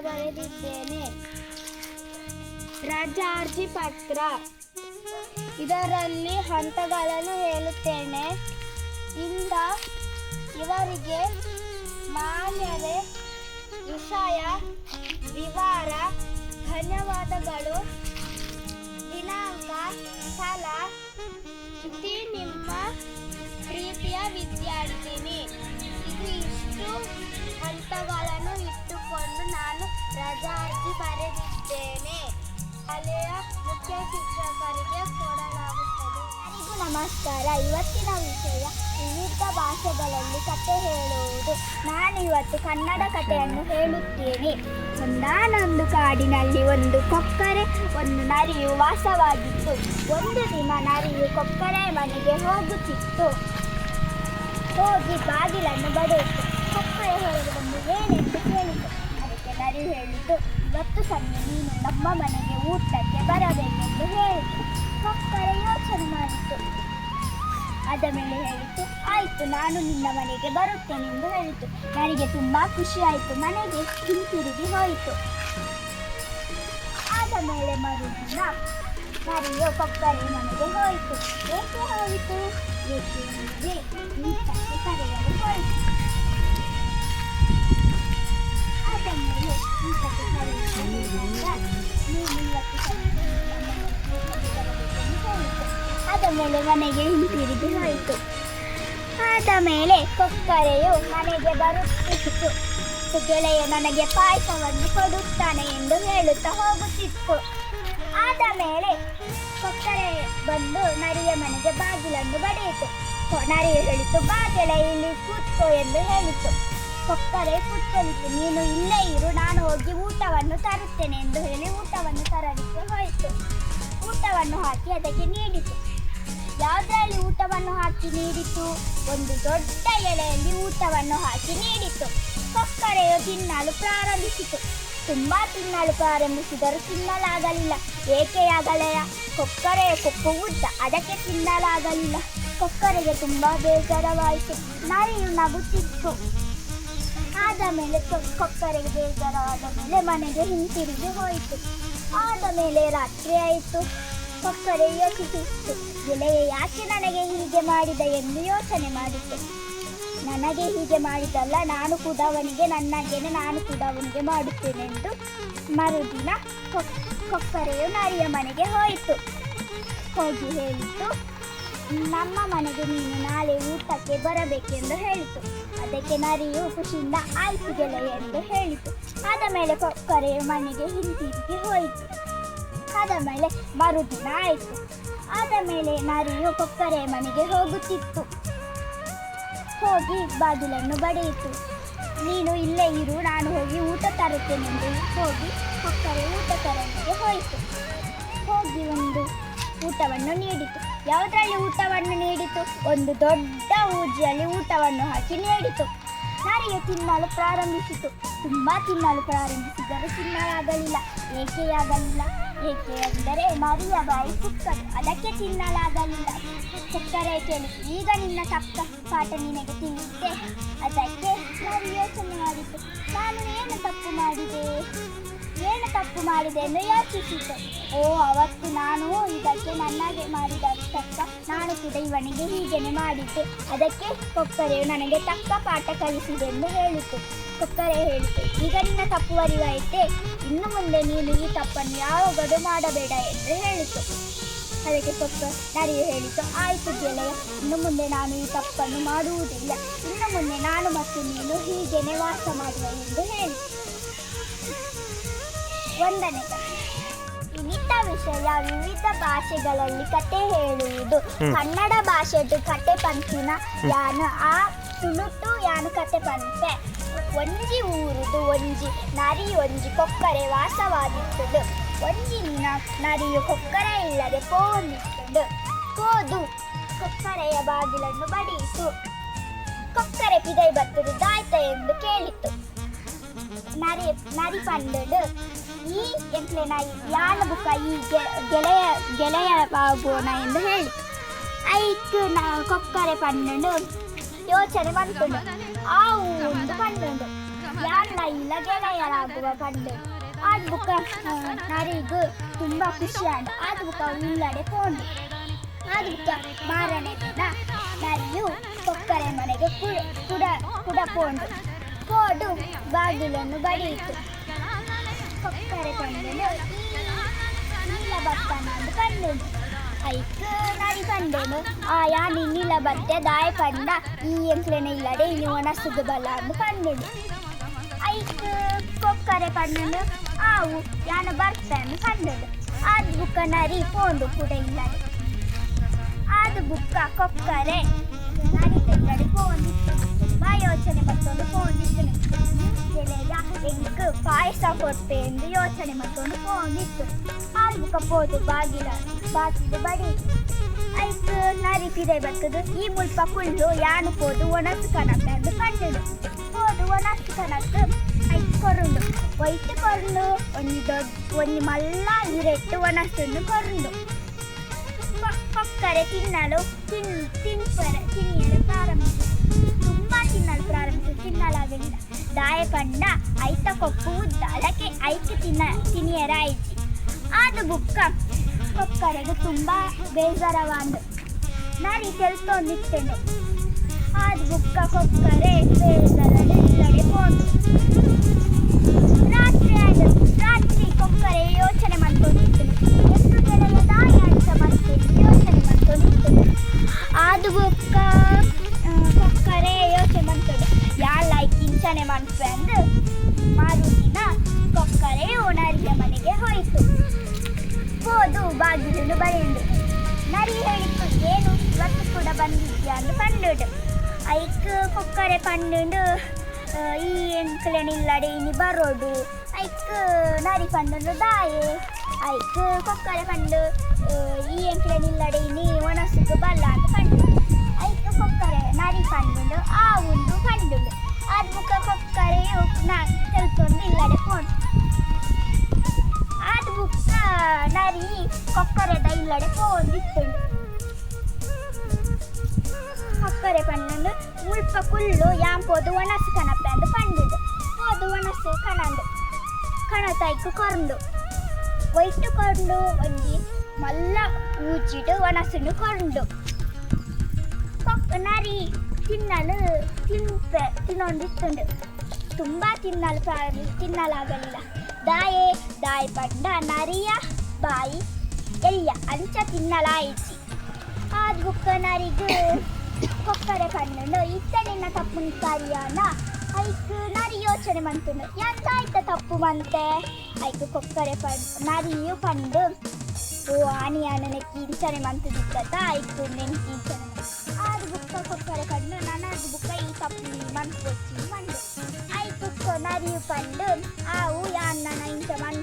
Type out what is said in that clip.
ಬರೆದಿದ್ದೇನೆ. ರಾಜ್ಯ ಅರ್ಜಿ ಪತ್ರ. ಇದರಲ್ಲಿ ಹಂತಗಳನ್ನು ಹೇಳುತ್ತೇನೆ. ಇಂದ ಇವರಿಗೆ ಮಾನ್ಯರೆ ವಿಷಯ, ವಿವರ, ಧನ್ಯವಾದಗಳು. ದಿನಾಂಕ, ಸ್ಥಳ. ಇತಿ ನಿಮ್ಮ ಪ್ರೀತಿಯ ವಿದ್ಯಾರ್ಥಿನಿ. ಇದು ಇಷ್ಟು ಹಂತಗಳ ಅರ್ಜಿ ಬರೆದಿದ್ದೇನೆ. ಶಾಲೆಯ ಮುಖ್ಯ ಶಿಕ್ಷಕರಿಗೆ ಕೊಡಲಾಗುತ್ತದೆ. ಎಲ್ಲರಿಗೂ ನಮಸ್ಕಾರ. ಇವತ್ತಿನ ವಿಷಯ ವಿವಿಧ ಭಾಷೆಗಳಲ್ಲಿ ಕತೆ ಹೇಳುವುದು. ನಾನು ಇವತ್ತು ಕನ್ನಡ ಕಥೆಯನ್ನು ಹೇಳುತ್ತೇನೆ. ಒಂದಾನೊಂದು ಕಾಡಿನಲ್ಲಿ ಒಂದು ಕೊಕ್ಕರೆ, ಒಂದು ನರಿಯು ವಾಸವಾಗಿತ್ತು. ಒಂದು ದಿನ ನರಿಯು ಕೊಕ್ಕರೆ ಮನೆಗೆ ಹೋಗುತ್ತಿತ್ತು. ಹೋಗಿ ಬಾಗಿಲನ್ನು ಬಡಿಯಿತು. ಕೊಕ್ಕರೆ ಹೊರಗೆ ಬಂದು ಅದಕ್ಕೆ ಹೇಳಿತು ಇವತ್ತು ಸಂಜೆ ನೀನು ನಮ್ಮ ಮನೆಗೆ ಊಟಕ್ಕೆ ಬರಬೇಕೆಂದು ಹೇಳಿತು ಕೊಕ್ಕರೆ ಯೋಚನೆ ಮಾಡಿತು. ಅದ ಮೇಲೆ ಹೇಳಿತು, ಆಯಿತು, ನಾನು ನಿನ್ನ ಮನೆಗೆ ಬರುತ್ತೇನೆಂದು ಹೇಳಿತು. ನನಗೆ ತುಂಬ ಖುಷಿ ಆಯಿತು. ಮನೆಗೆ ಹಿಂತಿರುಗಿ ಹೋಯಿತು. ಆದ ಮೇಲೆ ಮರುದಿನ ಮರಿಯೋ ಕೊಕ್ಕರೆ ಮನೆಗೆ ಹೋಯಿತು. ಏಕೆ ಹೋಯಿತು? ಏಕೆ ಕರೆಯಲು ಹೋಯಿತು. ಆದ ಮೇಲೆ ಮನೆಗೆ ಹಿಂತಿರುಗಿ ಹೋಯಿತು. ಆದ ಮೇಲೆ ಕೊಕ್ಕರೆಯು ಮನೆಗೆ ಬರುತ್ತಿತ್ತು. ಗೆಳೆಯ ನನಗೆ ಪಾಯಸವನ್ನು ಕೊಡುತ್ತಾನೆ ಎಂದು ಹೇಳುತ್ತಾ ಹೋಗುತ್ತಿತ್ತು. ಆದ ಮೇಲೆ ಕೊಕ್ಕರೆ ಬಂದು ನರಿಯ ಮನೆಗೆ ಬಾಗಿಲನ್ನು ಬಡಿಯಿತು. ನರಿ ಹೇಳಿತು, ಬಾ ಇಲ್ಲಿ ಕೂತ್ಕೋ ಎಂದು ಹೇಳಿತು. ಕೊಕ್ಕರೆ ಕುತ್ತಲಿತು ನೀನು ಇಲ್ಲೇ ಇರು, ನಾನು ಹೋಗಿ ಊಟವನ್ನು ತರುತ್ತೇನೆ ಎಂದು ಹೇಳಿ ಊಟವನ್ನು ತರಲಿಕ್ಕೆ ಹೋಯಿತು. ಊಟವನ್ನು ಹಾಕಿ ಅದಕ್ಕೆ ನೀಡಿತು. ಯಾವುದರಲ್ಲಿ ಊಟವನ್ನು ಹಾಕಿ ನೀಡಿತು? ಒಂದು ದೊಡ್ಡ ಎಲೆಯಲ್ಲಿ ಊಟವನ್ನು ಹಾಕಿ ನೀಡಿತು. ಕೊಕ್ಕರೆಯು ತಿನ್ನಲು ಪ್ರಾರಂಭಿಸಿತು. ತುಂಬಾ ತಿನ್ನಲು ಪ್ರಾರಂಭಿಸಿದರೂ ತಿನ್ನಲಾಗಲಿಲ್ಲ. ಏಕೆ ಆಗಲೆಯ ಕೊಕ್ಕರೆಯ ಕೊಕ್ಕು ಉದ್ದ. ಅದಕ್ಕೆ ತಿನ್ನಲಾಗಲಿಲ್ಲ. ಕೊಕ್ಕರೆಗೆ ತುಂಬಾ ಬೇಸರವಾಯಿತು ನರಿಯು ನಗುತ್ತಿತ್ತು. ಆದ ಮೇಲೆ ಕೊಕ್ಕರೆಗೆ ಬೇಜಾರಾದ ಮೇಲೆ ಮನೆಗೆ ಹಿಂತಿರುಗಿ ಹೋಯಿತು. ಆದ ಮೇಲೆ ರಾತ್ರಿ ಆಯಿತು. ಕೊಕ್ಕರೆ ಯೋಚಿಸಿತ್ತು ಗೆಳೆಯ ಯಾಕೆ ನನಗೆ ಹೀಗೆ ಮಾಡಿದ ಎಂದು ಯೋಚನೆ ಮಾಡಿತು. ನನಗೆ ಹೀಗೆ ಮಾಡಿದಲ್ಲ ನಾನು ಕೂಡ ಅವನಿಗೆ ನನ್ನಾಗೇನೆ ನಾನು ಕೂಡ ಅವನಿಗೆ ಮಾಡುತ್ತೇನೆ ಎಂದು ಮರುದಿನ ಕೊಕ್- ಕೊಕ್ಕರೆಯು ನರಿಯ ಮನೆಗೆ ಹೋಯಿತು. ಹೋಗಿ ಹೇಳಿತು, ನಮ್ಮ ಮನೆಗೆ ನೀನು ನಾಳೆ ಊಟಕ್ಕೆ ಬರಬೇಕೆಂದು ಹೇಳಿತು. ಅದಕ್ಕೆ ನರಿಯು ಖುಷಿಯಿಂದ ಆಯ್ತು ಗೆಳೆಯ ಎಂದು ಹೇಳಿತು. ಆದ ಮೇಲೆ ಕೊಕ್ಕರೆಯು ಮನೆಗೆ ಹಿಂತಿರುಗಿ ಹೋಯಿತು. ಆದ ಮೇಲೆ ಮರುದಿನ ಆಯಿತು. ಆದ ಮೇಲೆ ನರಿಯು ಕೊಕ್ಕರೆಯ ಮನೆಗೆ ಹೋಗುತ್ತಿತ್ತು. ಹೋಗಿ ಬಾಗಿಲನ್ನು ಬಡಿಯಿತು. ನೀನು ಇಲ್ಲೇ ಇರು, ನಾನು ಹೋಗಿ ಊಟ ತರುತ್ತೇನೆಂದು ಹೋಗಿ ಕೊಕ್ಕರೆ ಊಟ ತರಲಿಕ್ಕೆ ಹೋಯಿತು. ಹೋಗಿ ಒಂದು ಊಟವನ್ನು ನೀಡಿತು. ಯಾವುದರಲ್ಲಿ ಊಟವನ್ನು ನೀಡಿತು? ಒಂದು ದೊಡ್ಡ ಊಜಿಯಲ್ಲಿ ಊಟವನ್ನು ಹಾಕಿ ನೀಡಿತು. ನಾರಿಗೆ ತಿನ್ನಲು ಪ್ರಾರಂಭಿಸಿತು. ತುಂಬ ತಿನ್ನಲು ಪ್ರಾರಂಭಿಸಿದರೆ ತಿನ್ನಲಾಗಲಿಲ್ಲ. ಏಕೆಯಾಗಲಿಲ್ಲ ಏಕೆ ಅಂದರೆ ಮರಿಯ ಬಾಯಿ ಕುಕ್ಕರು. ಅದಕ್ಕೆ ತಿನ್ನಲಾಗಲಿಲ್ಲ. ಚಕ್ಕರೆ ಕೇಳಿ. ಈಗ ನಿನ್ನ ತಕ್ಕ ಪಾಠ ನಿನಗೆ ತಿನ್ನುತ್ತೆ ಅದಕ್ಕೆ ನಾನು ಯೋಚನೆ ಮಾಡಿತು ನಾನು ಏನು ತಪ್ಪು ಮಾಡಿದೆ? ಏನು ತಪ್ಪು ಮಾಡಿದೆ ಎಂದು ಯೋಚಿಸಿತು ಓ, ಅವತ್ತು ನಾನು ಇದಕ್ಕೆ ನನ್ನಾಗೆ ಮಾಡಿದ ಕೂಡ ಇವನಿಗೆ ಹೀಗೆನೆ ಮಾಡಿದ್ದೆ. ಅದಕ್ಕೆ ಕೊಕ್ಕರೆಯು ನನಗೆ ತಕ್ಕ ಪಾಠ ಕಲಿಸಿದೆ ಎಂದು ಹೇಳಿತು. ಕೊಕ್ಕರೆ ಹೇಳಿತು, ಈಗ ನಿನ್ನ ತಪ್ಪು ಅರಿವಾಯಿತೆ? ಇನ್ನು ಮುಂದೆ ನೀನು ಈ ತಪ್ಪನ್ನು ಯಾವಾಗಲೂ ಮಾಡಬೇಡ ಎಂದು ಹೇಳಿತು. ಅದಕ್ಕೆ ಕೊಕ್ಕ ನರಿಯು ಹೇಳಿತು, ಆಯಿತು ಗೆಳೆಯ, ಇನ್ನು ಮುಂದೆ ನಾನು ಈ ತಪ್ಪನ್ನು ಮಾಡುವುದಿಲ್ಲ. ಇನ್ನು ಮುಂದೆ ನಾನು ಮತ್ತು ನೀನು ಹೀಗೇನೆ ವಾಸ ಮಾಡುವ ಎಂದು ಹೇಳಿತು. ಒಂದನೇ ವಿಷಯ ವಿವಿಧ ಭಾಷೆಗಳಲ್ಲಿ ಕತೆ ಹೇಳುವುದು. ಕನ್ನಡ ಭಾಷೆದು ಕತೆ ಪಂಚಿನ ಯಾನು ಆ ತುಳುಟು ಯಾನ ಕತೆ ಪಂಪೆ ಒಂಜಿ ಊರುದು ಒಂಜಿ ನರಿ ಒಂಜಿ ಕೊಕ್ಕರೆ ವಾಸವಾಗಿರ್ತದು ಒಂಜಿನ ನರಿಯು ಕೊಕ್ಕರೆ ಇಲ್ಲದೆ ಪೋನಿರ್ತದು ಕೋದು ಕೊಕ್ಕರೆಯ ಬಾಗಿಲನ್ನು ಬಡಿಯಿತು. ಕೊಕ್ಕರೆ ಪಿದೈ ಬತ್ತದು ದಾಯ್ತ ಎಂದು ಕೇಳಿತು ನರಿ ನರಿ ಪಂಡಡು ಈ ಎಂಕ್ಲೆ ನಾಯಿ ಯಾನ ಬುಕ್ಕ ಈ ಗೆ- ಗೆಳೆಯ ಗೆಳೆಯ ಆಗೋಣ ಎಂದು ಹೇಳಿತು ಐಕ್ ನಾ ಕೊಕ್ಕರೆ ಪಂಡು ಯೋಚನೆ ಬಂತುಂಡು ಆ ಒಂದು ಪಂಡು ಯಾನ ಇಲ್ಲ, ಗೆಳೆಯರಾಗುವ ಪಂಡು. ಆದ ಬುಕ್ಕ ನರಿಗೂ ತುಂಬ ಖುಷಿ ಆಂಡ ಆದ ಬುಕ್ಕ ಉಳ್ಳಾಡೆ ಪೋಂಡು ಆದ ಬುಕ್ಕ ಮಾರನೇ ದಿನ ನರಿಯು ಕೊಕ್ಕರೆ ಮನೆಗೆ ಕುಡ ಕುಡ ಕುಡ ಪೋಂಡು ಪೋಡು ಬಾಗಿಲನ್ನು ಬಡಿಯಿತು. ಕೊಕ್ಕರೆ ಪಂಡೆನು ನೀಲ ಬತ್ತನ ಅಂದು ಕಂಡುಂಡು ಐಕ್ ನರಿ ಪಂಡೆನು ಆಯಾ ನಿನ್ನಿಲ ಬತ್ತೆ ದಾಯ ಪಂಡ ಈ ಎಂಕ್ಲೆನ ಇಲ್ಲಡೆ ಇಲ್ಲಿ ಒಣಸುದು ಬಲ್ಲ ಅಂದು ಕಂಡುಂಡು ಐಕ್ ಕೊಕ್ಕರೆ ಪಂಡೆನು ಆವು ಯಾನ ಬರ್ತಾನು ಕಂಡುಂಡು ಆದ್ ಬುಕ್ಕ ನರಿ ಪೋಂಡು ಕೂಡ ಇಲ್ಲಡೆ ಆದ ಬುಕ್ಕ ಕೊಕ್ಕರೆ ನರಿ ತೆಲ್ಲಡೆ ಪೋಂದಿತ್ತು ತುಂಬಾ ಯೋಚನೆ ಮತ್ತೊಂದು ಪೋಂದಿತ್ತು ಗೆಳೆಯ ಎಂಕ್ ಪಾಯಸ ಕೊಡ್ತೆ ಎಂದು ಯೋಚನೆ ಮತ್ತೊಂದು ಪೋಂದಿತ್ತು ಆದ ಬುಕ್ಕ ಪೋದು ಬಾಗಿಲ ಬಾಗಿಲು ಬಡಿ ಐಕ್ ನರಿ ಪಿದೆ ಬರ್ತದು ಈ ಮುಲ್ಪ ಕುಳ್ಳು ಯಾನು ಪೋದು ಒಣಸು ಕಣಕ್ಕೆ ಎಂದು ಕಂಡುಡು ಪೋದು ಒಣಸು ಕಣಕ್ಕೆ ಐಕ್ ಕೊರುಂಡು ಒಯ್ತು ಕೊರುಂಡು ಒಂದು ದೊಡ್ಡ ಒಂದು ಮಲ್ಲ ಇರೆಟ್ಟು ಒಣಸನ್ನು ಕೊರುಂಡು ಕೊಕ್- ಕೊಕ್ಕರೆ ತಿನ್ನಲು ತಿನ್ ತಿನ್ಪರ ತಿನ್ನಿಯಲು ಪ್ರಾರಂಭಿಸಿತು ತುಂಬ ತಿನ್ನಲು ಪ್ರಾರಂಭಿಸಿತು ತಿನ್ನಲಾಗಲಿಲ್ಲ ದಾಯಪಂಡ ಐತ ಕೊಪ್ಪು ಅದಕ್ಕೆ ಐಕೆ ತಿನ್ನ, ತಿನಿಯರಾಯಿತು. ಅದು ಬುಕ್ಕ ಕೊಕ್ಕರೆಗೆ ನಾನು ಈ ಕೆಲಸ ತೆಲ್ತೊಂದಿತ್ತೇನೆ ಅದು ಬುಕ್ಕ ಕೊಕ್ಕರೆ ಬೇಜಾರಡು ಮನೆಗೆ ಹೋಯಿತು ಹೋದು ಬಾಗಿಲನ್ನು ಬರೆಯುಂಡು ನರಿ ಹೇಳಿತು ಏನು? ಇವತ್ತು ಕೂಡ ಬಂದಿದ್ಯಾ ಅಂತ ಕಂಡುಂಡು ಐಕ್, ಕೊಕ್ಕರೆ ಪಂಡುಂಡು. ಈ ಈ ಎಂಕ್ಲೆನಿಲ್ಲಡೆ ಇನಿ ಬರೋಡು ಐಕ್, ನರಿ ಪಂಡುಂಡು ದಾಯೆ. ಐಕ್, ಕೊಕ್ಕರೆ ಪಂಡು. ಈ ಈ ಎಂಕ್ಲೆನಿಲ್ಲಡೆ ಇನಿ ಒಣಸುಕು ಬಲ್ಲ ಅಂತ ಕಂಡು ಐಕ್, ಕೊಕ್ಕರೆ, ನರಿ ಪಂಡುಂಡು. ಆ, ಉಂಡು ಕಂಡುಂಡು ಅದ್ ಮುಖ ಕೊಕ್ಕರೆಯು ನಾನು ತಿಳ್ಕೊಂಡು ಇಲ್ಲಡೆ ಪೋಂಡು ಆದ ಬುಕ್ಕ ನರಿ ಕೊಕ್ಕರೆದ ಇಲ್ಲಡೆ ಪೋಂದಿತ್ತುಂಡು ಕೊಕ್ಕರೆ ಪಂಡು ಮುಲ್ಪ ಕುಳ್ಳು ಯಾಂಪೋದು ಒಣಸು ಕಣಪ್ಪೆ ಅಂದು ಪಂಡುದು. ಹೋದು ಒಣಸು ಕಣಂಡು ಕಣತೈಕು ಕೊರ್ಂಡು ಒಯ್ಟು ಕೊಂಡು ಒಂಜಿ ಮಲ್ಲ ಊಚಿಡು ಒಣಸನ್ನು ಕೊಂಡು ಕೊಕ್ಕ ನರಿ ತಿನ್ನಲು ತಿಂತ ತಿನ್ನೊಂದಿತ್ತುಂಡು. ತುಂಬ ತಿನ್ನಲು ಪ್ರಾರಂಭ ತಿನ್ನಲಾಗಲಿಲ್ಲ. ದಾಯೆ దాయపడ్డ ಬಾಯಿ అంచ ಅಂಚ ತಿನ್ನಲಾಯಿಸಿ ಆ ಬುಕ್ಕ ನರಿಗೂ ಕೊಕ್ಕರೆ ಪಂಡು ಇತ್ತ ನಿನ್ನ ತಪ್ಪು ಕಾರ್ಯನ ಐಕ್ ನರಿ ಯೋಚನೆ ಮಂತುಂಡು ಎಂತ ಆಯ್ತ ತಪ್ಪು ಮಂತೆ ಐಕ್ ಕೊಕ್ಕರೆ ಪಂಡ್ ನರಿಯು ಪಂಡು ಓ ಆನಿ ಆನನೆ ಕಿಂಚನೆ ಮಂತುದಿತ್ತ ಐಕ್ ನೆನ್ ಕಿಂಚನೆ ಆದ ಬುಕ್ಕ ಕೊಕ್ಕರೆ ಪಂಡು ಆ ಬುಕ್ಕ ಈ ತಪ್ಪು month Have you found them? Ah, we are 99